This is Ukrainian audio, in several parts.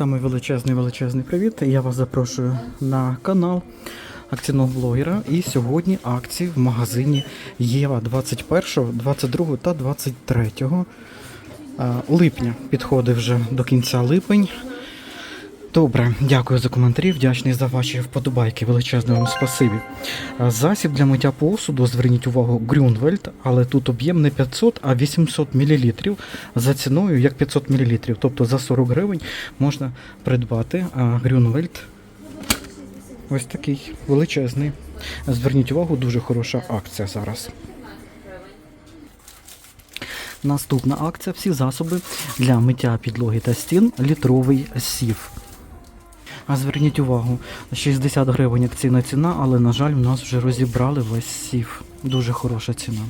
Саме величезний величезний привіт. Я вас запрошую на канал акційного блогера. І сьогодні акції в магазині Єва 21, 22 та 23 липня. Підходить вже до кінця липень. Добре, дякую за коментарі, вдячний за ваші вподобайки. Величезне вам спасибі. Засіб для миття посуду, зверніть увагу, Грюнвельд, але тут об'єм не 500, а 800 мл за ціною як 500 мл. Тобто за 40 гривень можна придбати Грюнвельд. Ось такий величезний. Зверніть увагу, дуже хороша акція зараз. Наступна акція всі засоби для миття підлоги та стін літровий сів. А зверніть увагу, 60 гривень акційна ціна, але, на жаль, в нас вже розібрали весь сів. Дуже хороша ціна.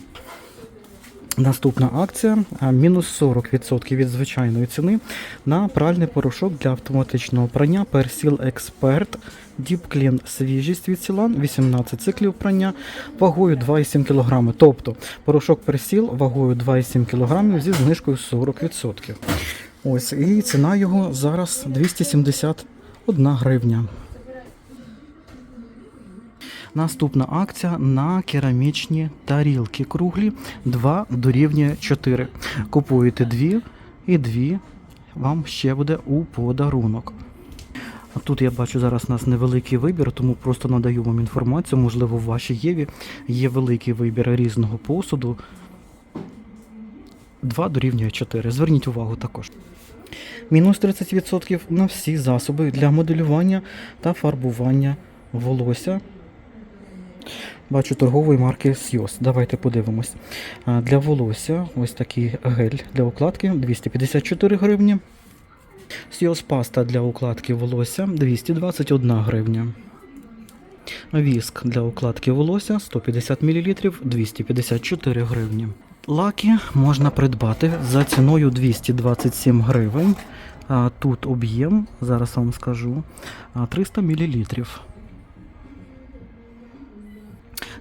Наступна акція мінус 40% від звичайної ціни на пральний порошок для автоматичного прання Expert Deep Clean свіжість від Сілан 18 циклів прання вагою 2,7 кг. Тобто порошок Persil вагою 2,7 кг зі знижкою 40%. Ось і ціна його зараз 271 гривня. Наступна акція на керамічні тарілки круглі 2 дорівнює 4. Купуєте дві і дві вам ще буде у подарунок. Тут я бачу зараз у нас невеликий вибір, тому просто надаю вам інформацію. Можливо, в вашій Єві є великий вибір різного посуду. 2 дорівнює 4. Зверніть увагу також. Мінус 30% на всі засоби для моделювання та фарбування волосся. Бачу торгової марки Сйос. Давайте подивимось. Для волосся ось такий гель для укладки 254 гривні. Сйос паста для укладки волосся 221 гривня. Віск для укладки волосся 150 мл 254 гривні. Лаки можна придбати за ціною 227 гривень. Тут об'єм, зараз вам скажу, 300 мл.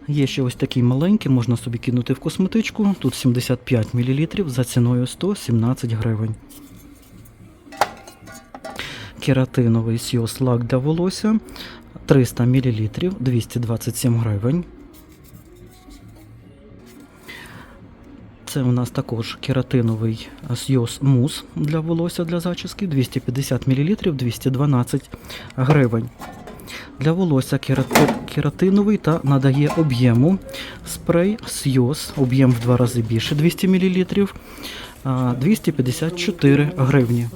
Є ще ось такий маленький, можна собі кинути в косметичку. Тут 75 мл за ціною 117 гривень. Кератиновий сіос лак для волосся 300 мл 227 гривень. Це у нас також кератиновий сйоз мус для волосся для зачіски 250 мл 212 гривень. Для волосся кератиновий та надає об'єму спрей Сйоз, об'єм в два рази більше 200 мл, а, 254 гривні.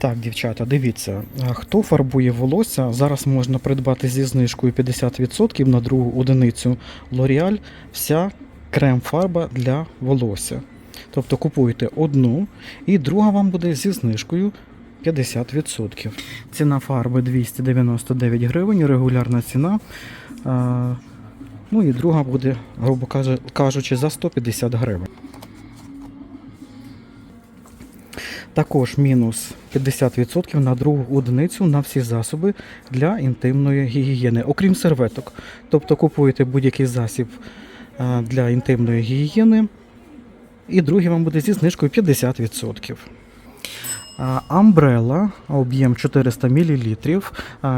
Так, дівчата, дивіться, хто фарбує волосся, зараз можна придбати зі знижкою 50% на другу одиницю L'Oreal вся крем-фарба для волосся. Тобто купуєте одну, і друга вам буде зі знижкою 50%. Ціна фарби 299 гривень, регулярна ціна. Ну і друга буде, грубо кажучи, за 150 гривень. Також мінус 50% на другу одиницю на всі засоби для інтимної гігієни, окрім серветок. Тобто купуєте будь-який засіб для інтимної гігієни, і другий вам буде зі знижкою 50%. А, Амбрелла, об'єм 400 мл,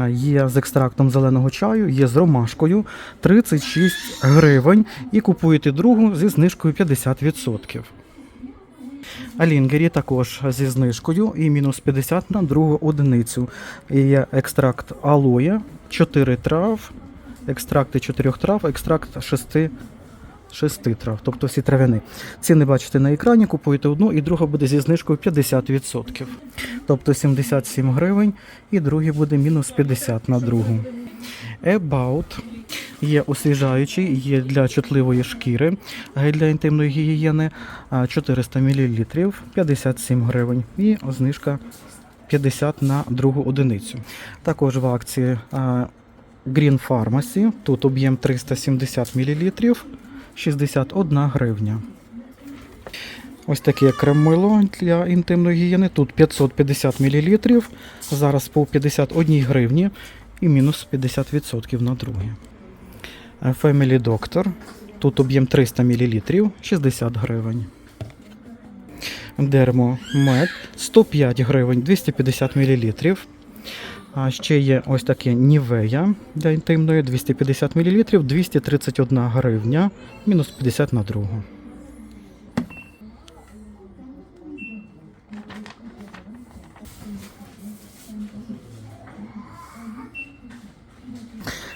є з екстрактом зеленого чаю, є з ромашкою 36 гривень. І купуєте другу зі знижкою 50%. Алінгері також зі знижкою і мінус 50 на другу одиницю. Є екстракт алоє, 4 трав, екстракти 4 трав, екстракт 6 шести трав, тобто всі трав'яни. Ціни бачите на екрані, купуєте одну, і друга буде зі знижкою 50%. Тобто 77 гривень, і другий буде мінус 50 на другу. About є освіжаючий, є для чутливої шкіри, гель для інтимної гігієни 400 мл, 57 гривень. І знижка 50 на другу одиницю. Також в акції Green Pharmacy, тут об'єм 370 мл, 61 гривня. Ось таке крем-мило для інтимної гігієни. Тут 550 мл, зараз по 51 гривні і мінус 50% на друге. Family Doctor. Тут об'єм 300 мл, 60 гривень. Дермомед 105 гривень 250 мл. А ще є ось таке Нівея для інтимної 250 мл 231 гривня, мінус 50 на другу.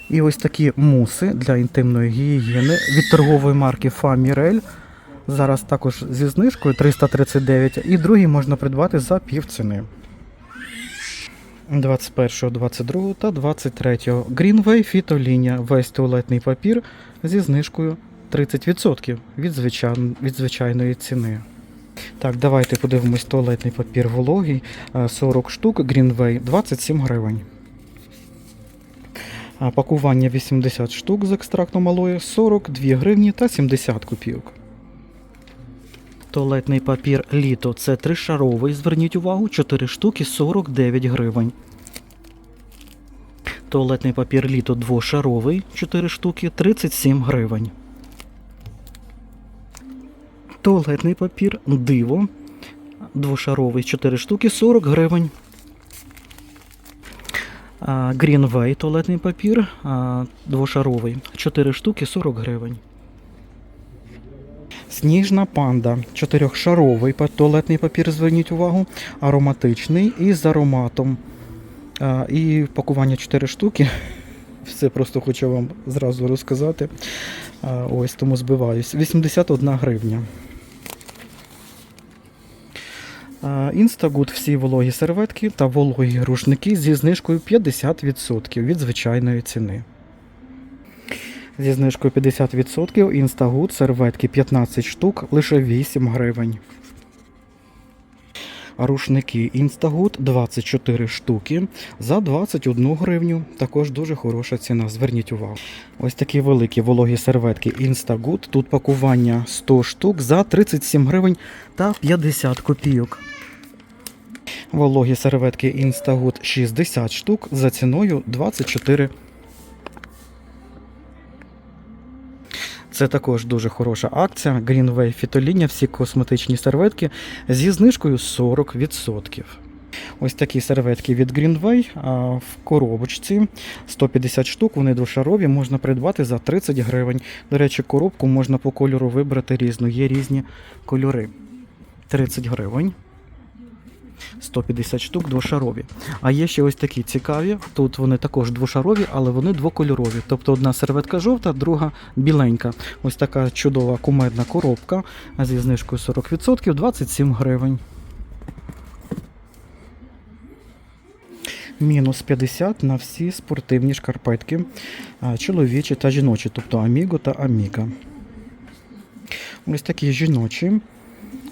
І ось такі муси для інтимної гігієни від торгової марки Фамірель. Зараз також зі знижкою 339, і другий можна придбати за півціни. 21, 22 та 23. Greenway фітолінія. Весь туалетний папір зі знижкою 30% від, звичай... від звичайної ціни. Так, давайте подивимось туалетний папір вологий. Е, 40 штук Greenway 27 гривень. Пакування 80 штук з екстрактом алоє 42 гривні та 70 копійок. Туалетний папір літо це тришаровий, зверніть увагу, 4 штуки 49 гривень. Туалетний папір літо двошаровий, 4 штуки 37 гривень. Туалетний папір диво двошаровий, 4 штуки 40 гривень. Greenway туалетний папір двошаровий, 4 штуки 40 гривень. Сніжна панда, чотирьохшаровий туалетний папір, зверніть увагу, ароматичний і з ароматом. І пакування 4 штуки. Все просто хочу вам зразу розказати. Ось тому збиваюсь. 81 гривня. Інстагуд всі вологі серветки та вологі рушники зі знижкою 50% від звичайної ціни. Зі знижкою 50% Інстагуд серветки 15 штук, лише 8 гривень. Рушники Інстагуд 24 штуки за 21 гривню. Також дуже хороша ціна. Зверніть увагу. Ось такі великі вологі серветки Instagood. Тут пакування 100 штук за 37 гривень та 50 копійок. Вологі серветки Instagood 60 штук за ціною 24 Це також дуже хороша акція. Greenway фітоління, всі косметичні серветки зі знижкою 40%. Ось такі серветки від Greenway в коробочці 150 штук, вони двошарові, можна придбати за 30 гривень. До речі, коробку можна по кольору вибрати різну, є різні кольори. 30 гривень. 150 штук двошарові. А є ще ось такі цікаві. Тут вони також двошарові, але вони двокольорові. Тобто одна серветка жовта, друга біленька. Ось така чудова кумедна коробка зі знижкою 40%, 27 гривень. Мінус 50 на всі спортивні шкарпетки, чоловічі та жіночі, тобто Аміго та Аміга. Ось такі жіночі,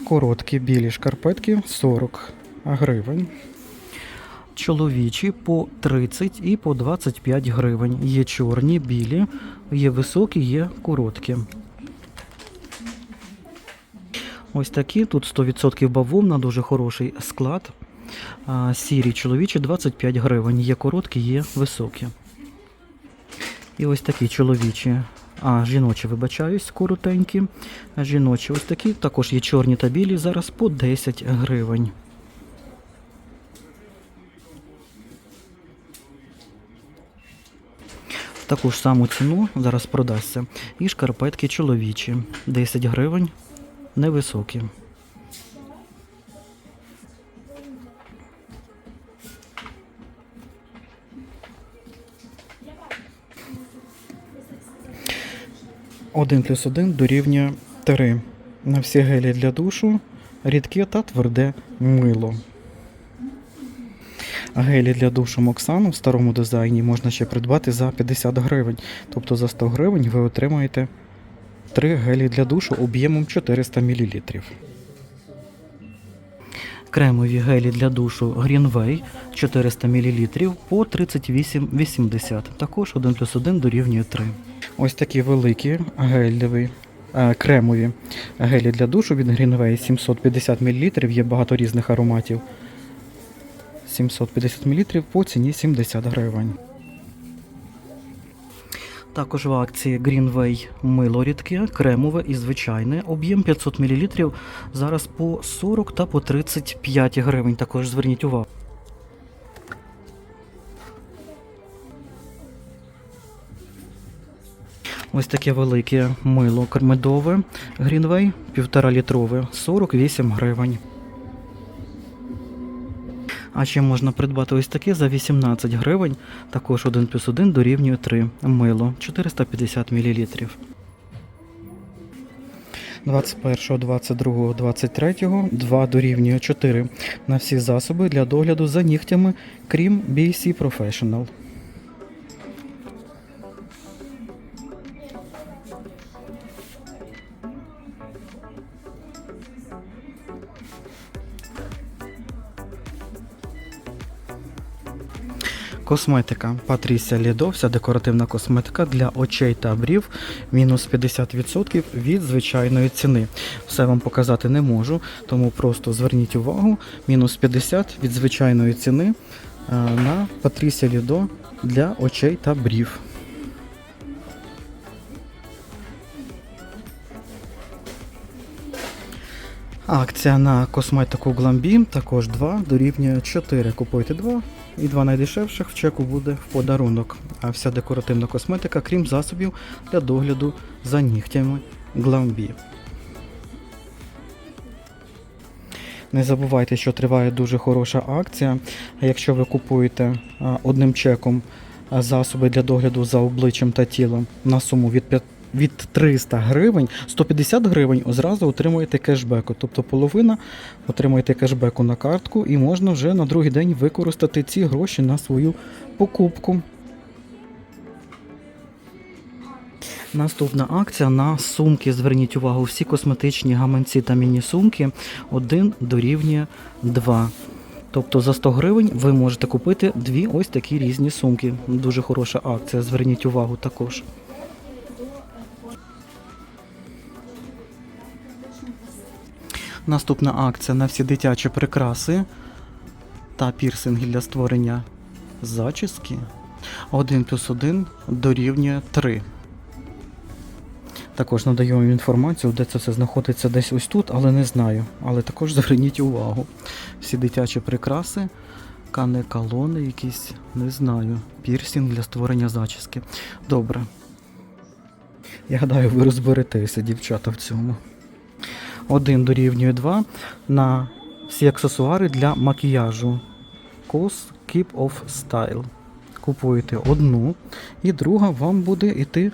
короткі білі шкарпетки 40 гривень. Чоловічі по 30 і по 25 гривень. Є чорні, білі, є високі, є короткі. Ось такі, тут 100% бавовна, дуже хороший склад. Сірі чоловічі 25 гривень. Є короткі, є високі. І ось такі чоловічі. А, жіночі, вибачаюсь, коротенькі. Жіночі ось такі, також є чорні та білі, зараз по 10 гривень. Таку ж саму ціну зараз продасться. І шкарпетки чоловічі. 10 гривень, невисокі. Один плюс один дорівнює 3. На всі гелі для душу, рідке та тверде мило. Гелі для душу Моксану в старому дизайні можна ще придбати за 50 гривень. Тобто за 100 гривень ви отримаєте 3 гелі для душу об'ємом 400 мл. Кремові гелі для душу Greenway 400 мл по 38,80. Також 1 плюс 1 дорівнює 3. Ось такі великі гелеві. е, Кремові гелі для душу від Greenway 750 мл, є багато різних ароматів. 750 мл по ціні 70 гривень. Також в акції Greenway мило рідке, кремове і звичайне. Об'єм 500 мл. Зараз по 40 та по 35 гривень. Також зверніть увагу. Ось таке велике мило медове Greenway, 1,5 літрове, 48 гривень. А ще можна придбати ось таке за 18 гривень, також 1 плюс 1 дорівнює 3 мило 450 мл. 21, 22, 23, 2 дорівнює 4 на всі засоби для догляду за нігтями, крім BC Professional. Косметика Патрісія Лідо, вся декоративна косметика для очей та брів, мінус 50% від звичайної ціни. Все вам показати не можу, тому просто зверніть увагу, мінус 50% від звичайної ціни е, на Патрісія Лідо для очей та брів. Акція на косметику Glambi також 2 дорівнює 4. Купуйте 2 і 2 найдешевших в чеку буде в подарунок. А вся декоративна косметика, крім засобів для догляду за нігтями Glambi. Не забувайте, що триває дуже хороша акція. Якщо ви купуєте одним чеком засоби для догляду за обличчям та тілом на суму від 5 від 300 гривень, 150 гривень одразу отримуєте кешбеку. Тобто половина отримуєте кешбеку на картку і можна вже на другий день використати ці гроші на свою покупку. Наступна акція на сумки. Зверніть увагу, всі косметичні гаманці та міні-сумки 1 дорівнює 2. Тобто за 100 гривень ви можете купити дві ось такі різні сумки. Дуже хороша акція. Зверніть увагу також. Наступна акція на всі дитячі прикраси та пірсинги для створення зачіски. 1 плюс 1 дорівнює 3. Також надаю вам інформацію, де це все знаходиться десь ось тут, але не знаю. Але також зверніть увагу. Всі дитячі прикраси, канекалони якісь, не знаю. Пірсинг для створення зачіски. Добре. Я гадаю, ви розберетеся, дівчата, в цьому. 1 дорівнює 2 на всі аксесуари для макіяжу. Cos Keep of Style. Купуєте одну, і друга вам буде йти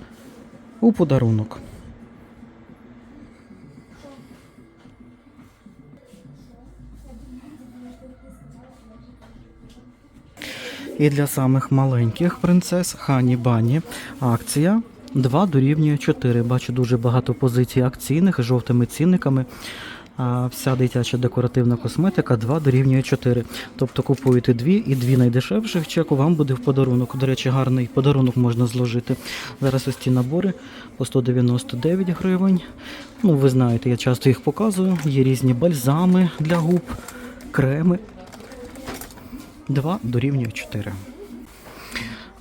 у подарунок. І для самих маленьких принцес Хані Бані акція 2 дорівнює 4. Бачу дуже багато позицій акційних з жовтими цінниками. А вся дитяча декоративна косметика 2 дорівнює 4. Тобто купуєте дві і дві найдешевших чеку вам буде в подарунок. До речі, гарний подарунок можна зложити. Зараз ось ці набори по 199 гривень. Ну, ви знаєте, я часто їх показую. Є різні бальзами для губ, креми. 2 дорівнює 4.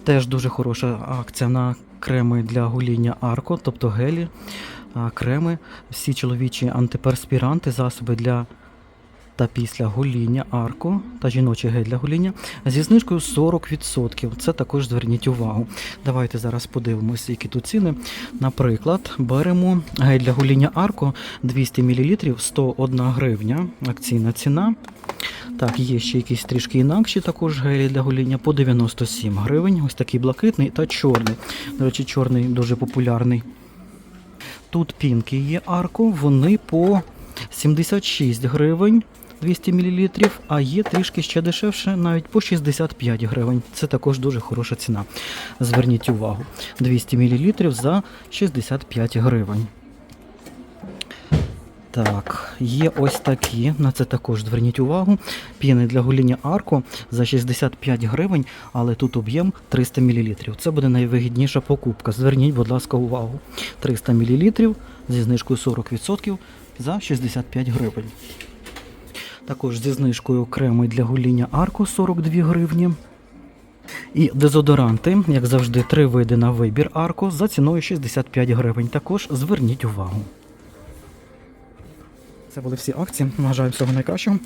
Теж дуже хороша акція на креми для гуління Арко, тобто гелі, креми, всі чоловічі антиперспіранти, засоби для та після гоління Арко та жіночий гель для гоління зі знижкою 40%. Це також зверніть увагу. Давайте зараз подивимося, які тут ціни. Наприклад, беремо гель для гоління Арко 200 мл 101 гривня. Акційна ціна. Так, є ще якісь трішки інакші також гелі для гоління по 97 гривень. Ось такий блакитний та чорний. До речі, чорний дуже популярний. Тут пінки є арко, вони по 76 гривень 200 мл, а є трішки ще дешевше, навіть по 65 гривень. Це також дуже хороша ціна. Зверніть увагу, 200 мл за 65 гривень. Так, є ось такі, на це також зверніть увагу. Піни для гоління Арко за 65 гривень, але тут об'єм 300 мл. Це буде найвигідніша покупка. Зверніть, будь ласка, увагу. 300 мл зі знижкою 40% за 65 гривень. Також зі знижкою креми для гоління Арко 42 гривні. І дезодоранти, як завжди, три види на вибір арко за ціною 65 гривень. Також зверніть увагу. Це були всі акції. Бажаю всього найкращого,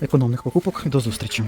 економних покупок. До зустрічі.